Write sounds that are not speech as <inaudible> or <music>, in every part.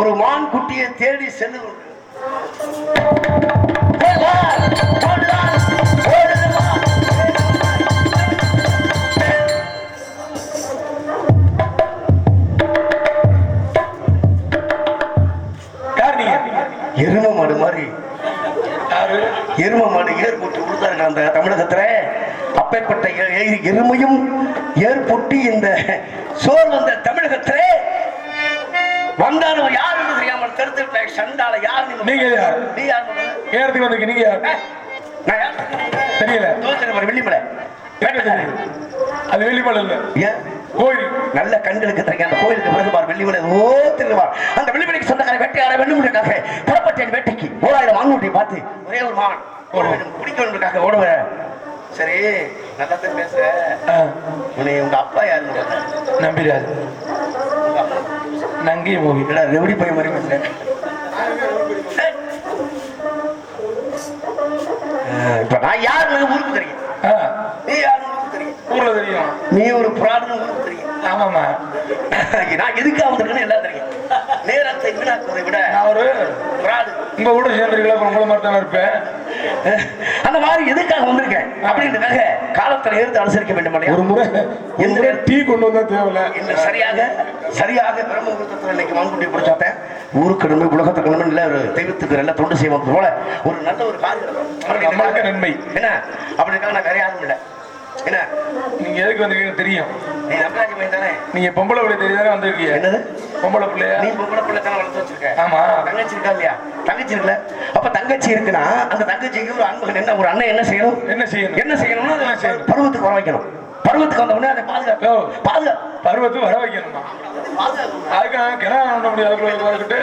ஒரு மான் குட்டியை தேடி நீங்க? எரும மாடு மாதிரி. எரும மாடு ஏர் போட்டு கொடுத்தாங்க அந்த தமிழகத்துல. அப்பேற்பட்ட எருமையும் ஏர் பொட்டி இந்த சோர் வந்த தமிழகத்திலே. தடுத்து சண்டால யார் நீங்க? யார்? நீ யார்? ஏறதுக்கு வந்திருக்க நீங்க யார்? நான் யார்? தெரியல. தோத்திரம் வெள்ளிமலை. அது வெளிப்பாடு இல்ல. ஏன் கோயில். நல்ல கண்களுக்கு தெரியும். அந்த கோயிலுக்கு பிறகு பார் வெள்ளிமலை ஓ திருவார் அந்த வெள்ளிமலைக்கு சொந்தக்கார வேட்டையாட வெள்ளிமலைக்காக புறப்பட்டேன் வேட்டைக்கு. ஓராயிரம் மான்குட்டியை பார்த்து ஒரே ஒரு மான். ஓட வேண்டும். குடிக்க வேண்டுக்காக ஓடுவேன் சரி நல்லா தான் பேசுற. ஆ, உன்னை உங்க அப்பா யாரு நம்பிராஜ் நங்கி மூவி. இல்ல ரெவடி பையன் மாதிரி பேசுறேன் இப்ப நான் யாருன்னு ஊருக்கு தெரியும். நீ யாருன்னு ஊருக்கு தெரியும். ஊர்ல தெரியும். நீ ஒரு புராணம் ஊருக்கு தெரியும். ஆமாமா <laughs> நான் எதுக்காக வந்திருக்கேன்னு எல்லாம் தெரியும். நேரத்தை வீணாக்குவதை விட நான் ஒரு புராடு உங்க கூட உங்களை மாதிரி தானே இருப்பேன். அந்த மாதிரி எதுக்காக வந்திருக்கேன்? அப்படின்றதுக்காக காலத்துல இருந்து அனுசரிக்க வேண்டும்? ஒரு முறை முறை டீ கொண்டு வந்தா தேவையில்ல. சரியாக சரியாக பிரம்ம முகூர்த்தத்தில் இன்னைக்கு மான்குட்டி பிடிச்சாத்தேன் ஊருக்கு நன்மை உலகத்துக்கு நன்மை இல்லை ஒரு தெய்வத்துக்கு நல்ல தொண்டு செய்வது போல. ஒரு நல்ல ஒரு காரியம் நன்மை. என்ன? அப்படிக்காக நான் யாரும் இல்லை. என்ன? நீங்க எதுக்கு வந்திருக்கீங்க தெரியும். நீ நம்பராஜி பையன் தானே? நீங்க பொம்பளை பிள்ளை வந்திருக்கீங்க. என்னது? பொம்பளை பிள்ளையா? நீ பொம்பளை பிள்ளை தானே வளர்த்து வச்சிருக்க. ஆமா. தங்கச்சி இருக்கா இல்லையா? தங்கச்சி இருக்குல்ல அப்ப தங்கச்சி இருக்குன்னா அந்த தங்கச்சிக்கு ஒரு அன்பு என்ன? ஒரு அண்ணன் என்ன செய்யணும்? என்ன செய்யணும்? என்ன செய்யணும்னா? பருவத்துக்கு வர வைக்கணும். பருவத்துக்கு வந்த உடனே அதை பாதுகாப்பு. பாதுகாப்பு பருவத்து வர வைக்கணுமா? அதுக்காக கிணறு நோண்ட முடியாது பருவத்துக்கு.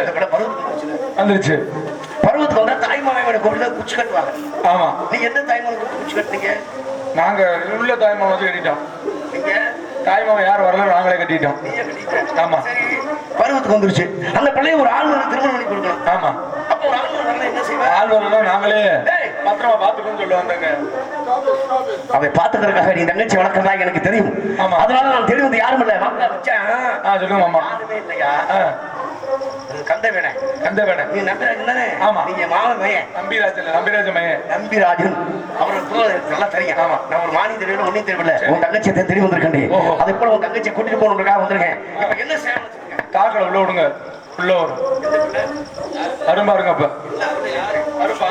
வந்துருச்சு. பருவத்துக்கு வந்தா தாய்மாமனை கூப்பிட்டு குச்சி கட்டுவாங்க. ஆமா. நீ எந்த தாய்மாமனை கூப்பிட்டு குச்சி கட்டுனீங்க? நாங்க உள்ள தாய்மாவை வச்சு கட்டிட்டோம். தாய்மாவை யார் வரல நாங்களே கட்டிட்டோம். ஆமா. பருவத்துக்கு வந்துருச்சு. அந்த பிள்ளைய ஒரு வந்து திருமணம் பண்ணி கொடுக்கணும். ஆமா. வரல ஆள் வரலாம் நாங்களே டேய். பத்திரமா பாத்துக்கணும்னு சொல்ல வந்தாங்க அதை பாத்துக்கிறதுக்காக நீ தங்கச்சி வளர்க்கறதா எனக்கு தெரியும். ஆமா. அதனால நான் தெரியும் வந்து யாரும் இல்ல. சொல்லுங்க மாமா. யாருமே இல்லையா ஆ, அது கந்த வேணே கந்த வேணேன் நீ நம்பிராஜன் தானே ஆமா. நீங்க மாமன் பையன் நம்பிராஜ் இல்ல நம்பிராஜ மையன். நம்பிராஜன். எனக்கு நல்லா தெரியும். ஆமா. நான் ஒரு மானி தெரியல ஒன்னையும் தெரியல உன் தங்கச்சி தெரிய வந்திருக்கேன். அதை போல உன் தங்கச்சி கூட்டிட்டு போகணுன்றதுக்காக வந்திருக்கேன். இப்ப என்ன செய்யணும். காக்கடை உள்ள விடுங்க. உள்ள வரும். வரும் பாருங்க அப்ப. வரும்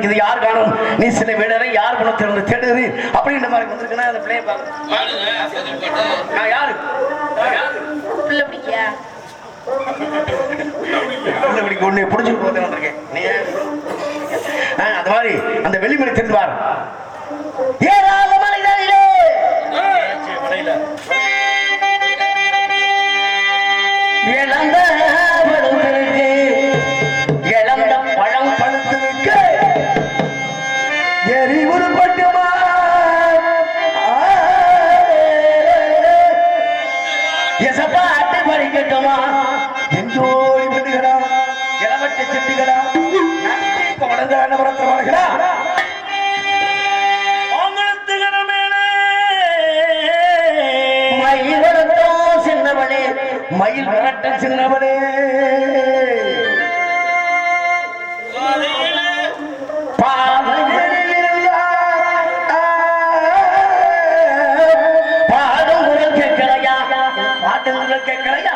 இது யார் காணும்? நீ சில வீடரை யார் குணத்திலிருந்து தேடுது? அப்படின்ற மாதிரி வந்திருக்குன்னா அந்த பிள்ளைய நான் யாரு நான் யாரு? புள்ள பிடிக்கியா? உள்ள இப்படி உன்னை புடிச்சு போட்டு வந்திருக்கேன். நீ யாரு? ஆ, அந்த மாதிரி அந்த வெளிமலை தெரிந்துவார் ஏறாத அறிவுறுப்பட்டுமா எசப்பா அட்டை பறிக்கட்டுமா எஞ்சோடி விடுகளா இளவட்ட சிட்டிகளா நன்றி தொடர்ந்து வரத்தவர்களா மயில் வரட்டும் சின்னவனே மயில் வரட்டும் சின்னவனே பாட்டு கேட்கலையா?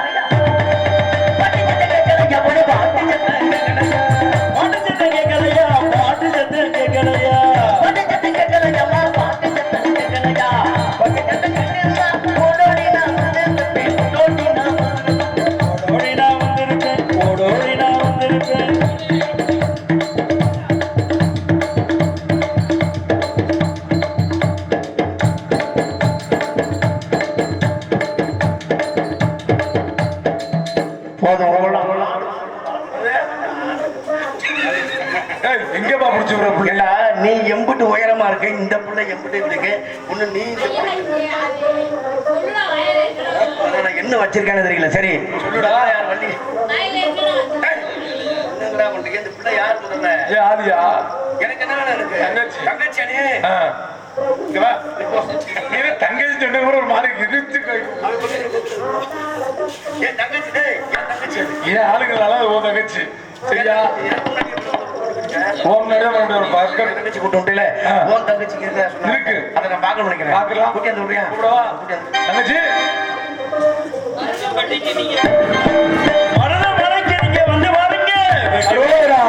எங்கப்பா புடிச்சு விடுற புள்ள? இல்ல நீ எம்புட்டு உயரமா இருக்க இந்த புள்ள எம்புட்டு இருக்கு. ஒண்ணு நீ என்ன வச்சிருக்கானு தெரியல. சரி சொல்லுடா. யார் என்னங்கடா பண்றீங்க இந்த பிள்ளை யார் முதல்ல ஏ ஆதியா? எனக்கு என்ன இருக்கு? தங்கச்சி. தங்கச்சி அணி தங்கச்சி சொன்ன கூட ஒரு மாதிரி கை- ஏன் தங்கச்சி? ஏன் ஆளுங்களால ஓ தங்கச்சி? சரியா? ஒரு பக்கம் தங்கச்சி கூட்டு ஆ. உன் தங்கச்சிக்கு இருக்கா. அதை நான் பார்க்கணும் நினைக்கிறேன் பார்க்கலாம். கூட்டி. தங்கச்சி மரண மலைக்கு நீங்க வந்து பாருங்க அரோகரா.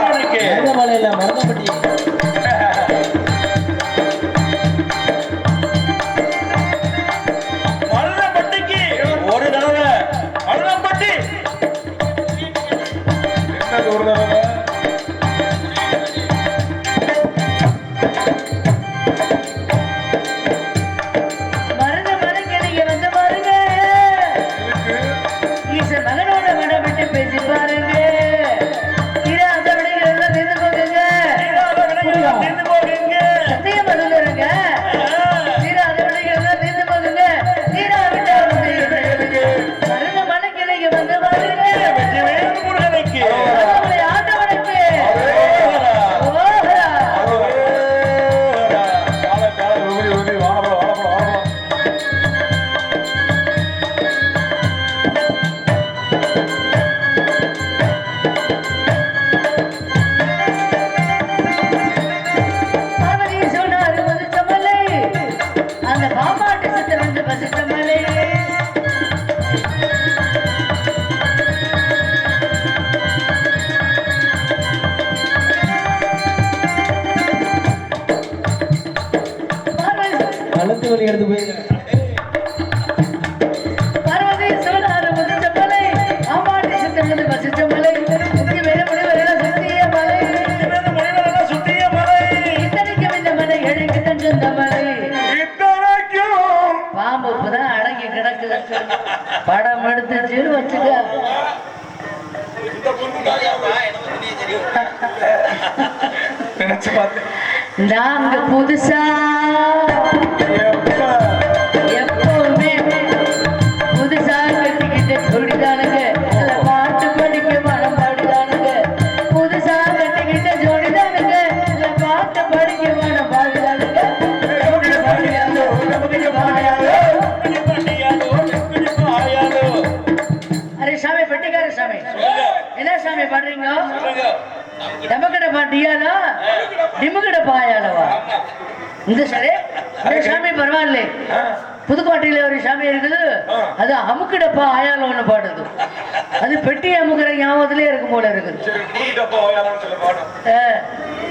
பாம்பு இப்பதான் அடங்கி கிடக்குது படம் எடுத்துச்சு வச்சுக்க. நினைச்சு பார்த்தேன் நாங்க புதுசா. பாட்டியாலோ டிமுக்கடை பாயாலவா? இந்த சரி இந்த சாமி பரவாயில்ல. புதுக்கோட்டையில ஒரு சாமி இருக்குது. அது அமுக்கிடப்பா ஆயால ஒண்ணு பாடுது. அது பெட்டி அமுக்கிற ஞாபகத்திலே இருக்கும் போல இருக்குது.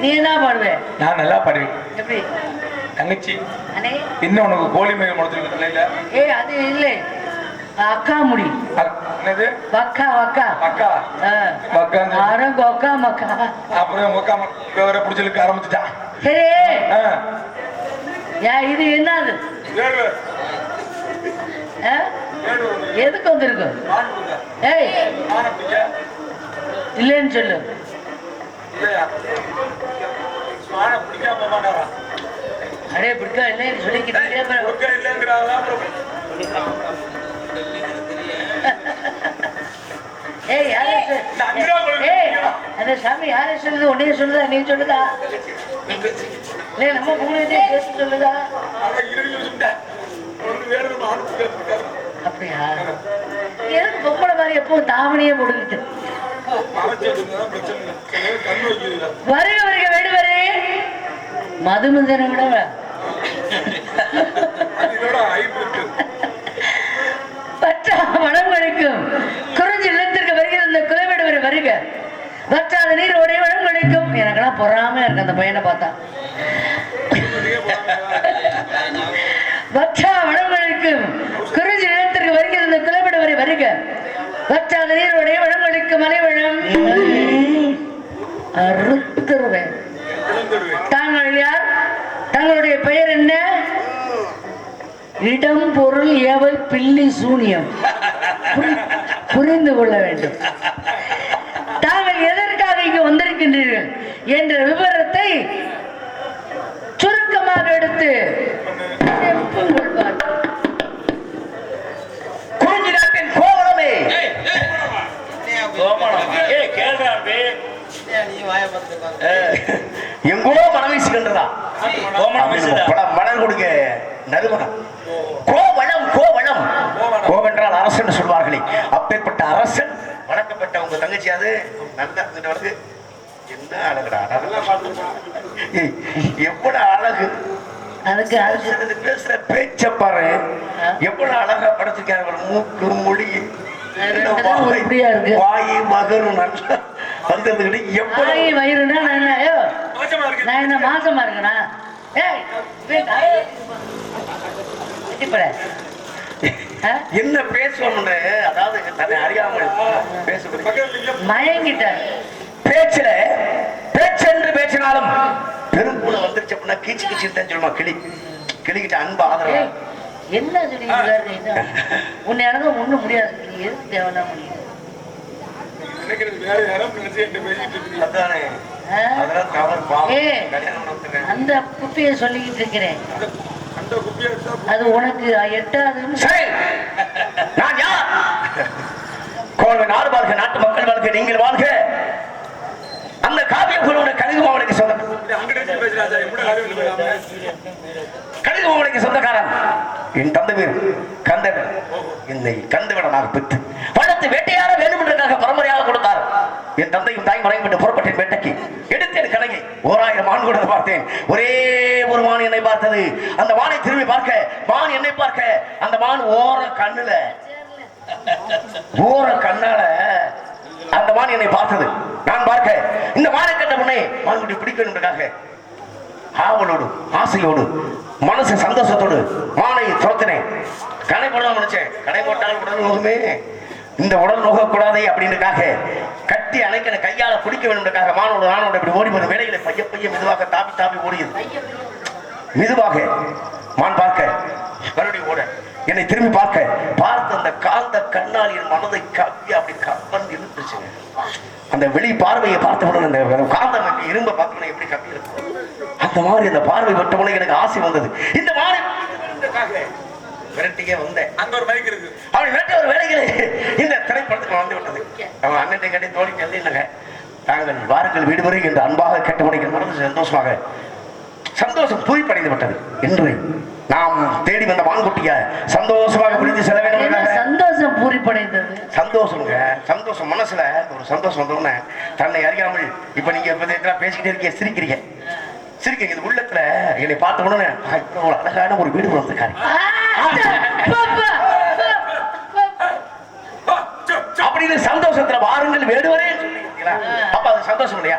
நீ என்ன பாடுவே? நான் நல்லா பாடுவேன். எப்படி? தங்கச்சி. இன்னும் உனக்கு கோழி மேல் முளைச்சிருக்கு தலையில. ஏ அது இல்லை. அக்கா முடி. வக்கா வக்கா. அக்கான்னு ஆரம் கொக்கா மக்கா. அப்புறம் ம- வேற பிடிச்சலுக்கு ஆரம்பிச்சுட்டான் சரி. யா இது என்னது. எதுக்கு வந்திருக்கு. ஏய். இல்லைன்னு சொல்லு? அடே பிடிக்கா இல்லைன்னு சொல்லிக்கிட்டே ஏய் அந்த சாமி யாரே சொல்லுது? உன்னைய சொல்லுதா? நீ சொல்லுதா? இல்லை நம்ம மூணு சொல்லுதா. அப்படியா? எதுக்கு பொம்பளை மாதிரி எப்பவும் தாவணியே முடிஞ்சிட்டு. வருக வருக வேடுவரே மதுமந்தனை விட அது குறிஞ்சி நிலத்திற்கு வருகிற இந்த குலவேடுவர் வருக. வற்றாத நீர் உடைய வளம் கழிக்கும் எனக்கெல்லாம் பொறாம இருக்கு அந்த பையனை பார்த்தா. வற்றா வளம் கழிக்கும் குறிஞ்சி நிலத்திற்கு வருகிற இந்த குலவேடுவரை வருக. வற்றாத நீர் உடைய வளம் கழிக்கும் மலைவளம் அறுத்துருவேன். தாங்கள் யார்? தங்களுடைய பெயர் என்ன? இடம் பொருள் ஏவல் பில்லி சூனியம். புரி- புரிந்து கொள்ள வேண்டும். தாங்கள் எதற்காக இங்கு வந்திருக்கின்றீர்கள் என்ற விவரத்தை சுருக்கமாக எடுத்து கோவலமே. ஏ கேள்றா பே எங்கோ மனம் வீசுகின்றதா கோமணம் வீசுதா? படம் மணல் கொடுங்க. நறுமணம். கோவளம் கோவளம் கோவென்றால் அரசன் சொல்வார்களே. அப்பேற்பட்ட அரசன் வணக்கப்பட்ட உங்க தங்கச்சி அது? வருது என்ன அழகுடா ஏய், எவ்வளவு அழகு. பேசுற பேச்ச பாரு. எவ்வளவு அழகா படைச்சிருக்காரு ஒரு மூக்கு மொழி. வாய்? மகரும் நல்லா வந்திருந்துக்கிட்டு எவ்வளவு வயிறுனா நான் என்ன ஐயோ நான் என்ன மாசமா இருக்கனா? என்ன பேசுவோம்னு அதாவது தன்னை அறியாமல் பேசுவது மயங்கிட்டார் பேச்சுல பேச்சென்று பேசினாலும் பெரும்புல வந்துருச்சு அப்படின்னா கீச்சு கீச்சு தான் சொல்லுமா கிளி. கிளிக்கிட்ட அன்பு ஆதரவு. என்ன சொல்லிட்டு உன்னை எனக்கு ஒண்ணும் முடியாது. நீ எதுக்கு தேவைன்னா முடியும் அதானே. அந்த குப்பியை சொல்லிக்கிட்டு இருக்கிறேன். அது உனக்கு எட்டாதுன்னு சரி. நான் யார்? கோவை நாடு வாழ்க நாட்டு மக்கள் வாழ்க நீங்கள் வாழ்க. அந்த காவிய குழுவோட கழுகு மாவனுக்கு சொந்தம் கழுகு மாவனுக்கு சொந்தக்காரன். என் தந்தை பேர் கந்தவன். என்னை கந்தவனாக பெற்று வளர்த்து வேட்டையாட வேண்டும் என்றதாக பரம்பரையாக கொடுத்தார். என் தந்தையும் தாய் மறையும் என்று புறப்பட்டேன் வேட்டைக்கு எடுத்தேன் கலையை ஓராயிரம் ஆண் கூட பார்த்தேன். ஒரே ஒரு மான் என்னை பார்த்தது. அந்த மானை திரும்பி பார்க்க மான் என்னை பார்க்க அந்த மான் ஓர கண்ணுல. ஓர கண்ணால அந்த மான் என்னை பார்த்தது. நான் பார்க்க இந்த மானை கண்ட முன்னே மான்குட்டி பிடிக்கணுன்றக்காக ஆவலோடு ஆசையோடு மனசு சந்தோஷத்தோடு மானை துரத்தினேன். கடை போடலாம் நினைச்சேன். கடை போட்டால் உடல் நோகுமே. இந்த உடல் நோகக்கூடாதே அப்படின்றக்காக கட்டி அழைக்கிற கையால பிடிக்க வேண்டும்ன்றக்காக மானோட நானோடு இப்படி ஓடி வந்த வேலைகளை பைய பைய மெதுவாக தாப்பி தாப்பி ஓடியது. மெதுவாக மான் பார்க்க மறுபடியும் ஓட. என்னை திரும்பி பார்க்க பார்த்த அந்த காந்த கண்ணால் என் மனதை கப்பி அப்படி கப்பன் இருந்துச்சுங்க அந்த வெளி பார்வையை பார்த்தவுடன் அந்த காந்த அப்படி இரும்ப பார்த்தவன எப்படி கப்பி இருக்கும்? அந்த மாதிரி அந்த பார்வை விட்டவுடனே எனக்கு ஆசை வந்தது. இந்த மாதிரி விரட்டியே வந்தேன். அங்க ஒரு மைக் இருக்கு. அவன் வேட்ட ஒரு வேலைகளை இந்த திரைப்படத்துக்கு வந்து விட்டது. அவன் அண்ணன் கட்டி தோழி எழுதினாங்க தாங்கள் வாருங்கள் வீடு வரை. என்று அன்பாக கேட்ட மணிக்கு மனது சந்தோஷமாக சந்தோஷம் தூய்ப்படைந்து விட்டது. என்று நாம் தேடி வந்த மான்குட்டிய சந்தோஷமாக பிடித்து செல்ல வேண்டும் சந்தோஷம் பூரிப்படைந்தது? சந்தோஷங்க சந்தோஷம் மனசுல ஒரு சந்தோஷம் வந்தோடனே தன்னை அறியாமல் இப்ப நீங்க பேசிக்கிட்டே இருக்கீங்க சிரிக்கிறீங்க. சிரிக்கிறீங்க. இது உள்ளத்துல என்னை பார்த்த உடனே அழகான ஒரு வீடு வந்திருக்காரு அப்படின்னு சந்தோஷத்துல வாருங்கள் வேடுவரே சொல்லியிருக்கீங்களா அப்ப அது சந்தோஷம் இல்லையா?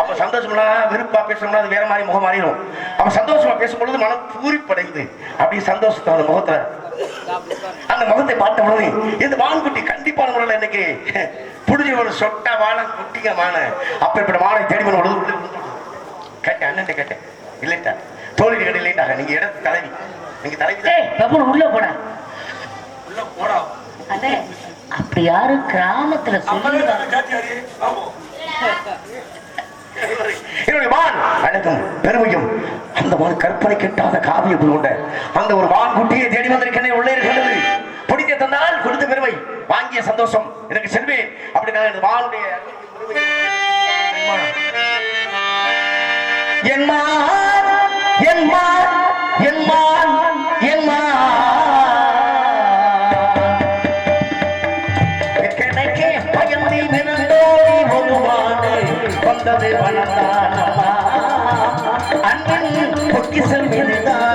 அப்ப சந்தோஷம்னா விருப்பா பேசணும்னா அது வேற மாதிரி முகம் மாறிடும். அப்ப சந்தோஷமா பேசும்பொழுது மனம் பூரிப்படையுது. அப்படி சந்தோஷத்தை அந்த முகத்துல அந்த முகத்தை பார்த்த உடனே இந்த வான்குட்டி கண்டிப்பான முறையில் இன்னைக்கு புடிஞ்சு ஒரு சொட்ட வாழ குட்டிங்க மான அப்ப இப்படி மானை தேடி பண்ண பொழுது உள்ள விழுந்து கேட்டேன் அண்ணன் கேட்டேன். இல்லைட்டா தோல்வி கேட்டு இல்லைட்டாங்க நீங்க இடத்து தலைவி நீங்க கபூர் உள்ள போட. உள்ள போடா. அண்ணே அப்படி யாரும் கிராமத்துல என்னுடைய அழகும் பெருமையும். அந்த மான் கற்பனை கெட்டாத காவிய கொண்ட அந்த ஒரு மான் குட்டியை தேடி வந்திருக்கேன் உள்ளே இருக்கிறது பிடிக்க தந்தால் கொடுத்த பெருமை. வாங்கிய சந்தோஷம். எனக்கு செல்வேன் அப்படின்னா இந்த மானுடைய என் மான் என் மான் என் மான். किस्म खिलता